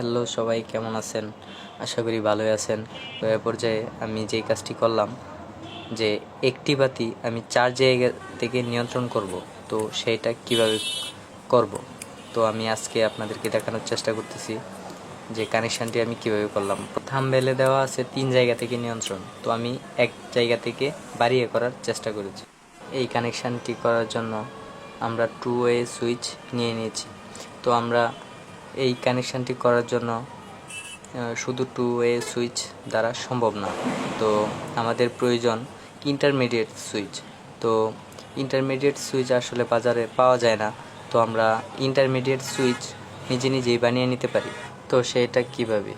Hello, সবাই কেমন আছেন? আশা করি ভালোই আছেন। এ পর্যায়ে আমি যেই কাজটি করলাম, যে একটি বাতি আমি চার জায়গা থেকে নিয়ন্ত্রণ করব, তো সেইটা কীভাবে করব? তো আমি আজকে আপনাদেরকে দেখানোর চেষ্টা করতেছি, যে কানেকশানটি আমি কীভাবে করলাম। থামবেলে দেওয়া আছে তিন জায়গা থেকে নিয়ন্ত্রণ, তো আমি এক জায়গা থেকে বাড়িয়ে করার চেষ্টা করেছি। এই কানেকশানটি করার জন্য আমরা টু ওয়ে সুইচ নিয়ে নিয়েছি। তো আমরা এই কানেকশানটি করার জন্য শুধু টু ওয়ে সুইচ দ্বারা সম্ভব না। তো আমাদের প্রয়োজন ইন্টারমিডিয়েট সুইচ তো ইন্টারমিডিয়েট সুইচ আসলে বাজারে পাওয়া যায় না। তো আমরা ইন্টারমিডিয়েট সুইচ নিজে নিজেই বানিয়ে নিতে পারি। তো সেটা কীভাবে?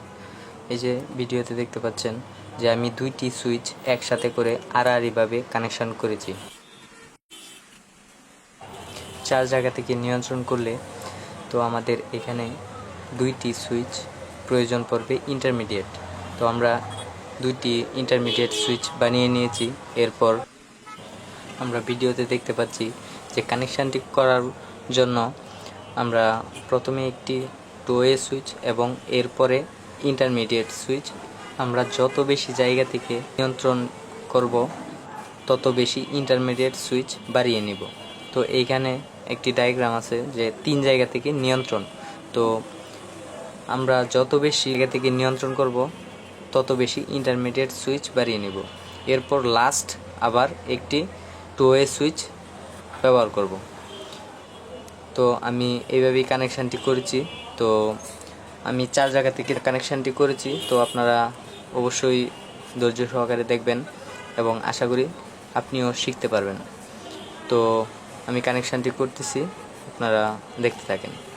এই যে ভিডিওতে দেখতে পাচ্ছেন যে আমি দুইটি সুইচ একসাথে করে আড়াআড়িভাবে কানেকশন করেছি। চার জায়গা থেকে নিয়ন্ত্রণ করলে তো আমাদের এখানে দুইটি সুইচ প্রয়োজন পড়বে ইন্টারমিডিয়েট তো আমরা দুইটি ইন্টারমিডিয়েট সুইচ বানিয়ে নিয়েছি। এরপর আমরা ভিডিওতে দেখতে পাচ্ছি যে কানেকশানটি করার জন্য আমরা প্রথমে একটি টু ওয়ে সুইচ এবং এরপরে ইন্টারমিডিয়েট সুইচ। আমরা যত বেশি জায়গা থেকে নিয়ন্ত্রণ করব, তত বেশি ইন্টারমিডিয়েট সুইচ বাড়িয়ে নিব। তো এইখানে একটি ডায়াগ্রাম আছে যে তিন জায়গা থেকে নিয়ন্ত্রণ। তো আমরা যত বেশি জায়গা থেকে নিয়ন্ত্রণ করব, তত বেশি ইন্টারমিডিয়েট সুইচ বাড়িয়ে নেব। এরপর লাস্ট আবার একটি টু সুইচ ব্যবহার করব। তো আমি এইভাবেই কানেকশানটি করেছি। তো আমি চার জায়গা থেকে কানেকশানটি করেছি। তো আপনারা অবশ্যই ধৈর্য সহকারে দেখবেন এবং আশা করি আপনিও শিখতে পারবেন। তো আমি কানেকশানটি করতেছি। আপনারা দেখতে থাকেন।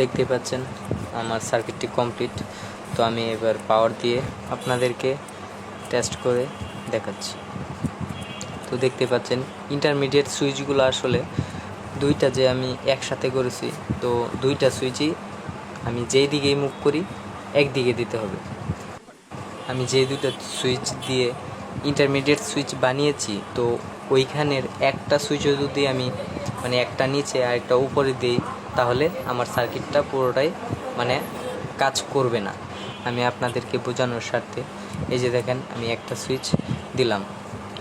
দেখতে পাচ্ছেন, আমার সার্কিটটি কমপ্লিট তো আমি এবার পাওয়ার দিয়ে আপনাদেরকে টেস্ট করে দেখাচ্ছি। তো দেখতে পাচ্ছেন ইন্টারমিডিয়েট সুইচগুলো আসলে দুইটা যে আমি একসাথে করেছি, তো দুইটা সুইচই আমি যেই দিকেই মুভ করি, একদিকে দিতে হবে। আমি যে দুটো সুইচ দিয়ে ইন্টারমিডিয়েট সুইচ বানিয়েছি, তো ওইখানের একটা সুইচও যদি আমি মানে একটা নিচে আর একটা উপরে দিই তাহলে আমার সার্কিটটা পুরোটাই মানে কাজ করবে না। আমি আপনাদেরকে বোঝানোর স্বার্থে এই যে দেখেন, আমি একটা সুইচ দিলাম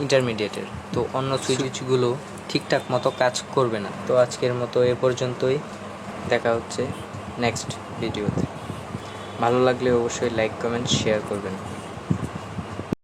ইন্টারমিডিয়েটের তো অন্য সুইচগুলো ঠিকঠাক মতো কাজ করবে না। তো আজকের মতো এ পর্যন্তই। দেখা হচ্ছে নেক্সট ভিডিওতে ভালো লাগলে অবশ্যই লাইক কমেন্ট শেয়ার করবেন।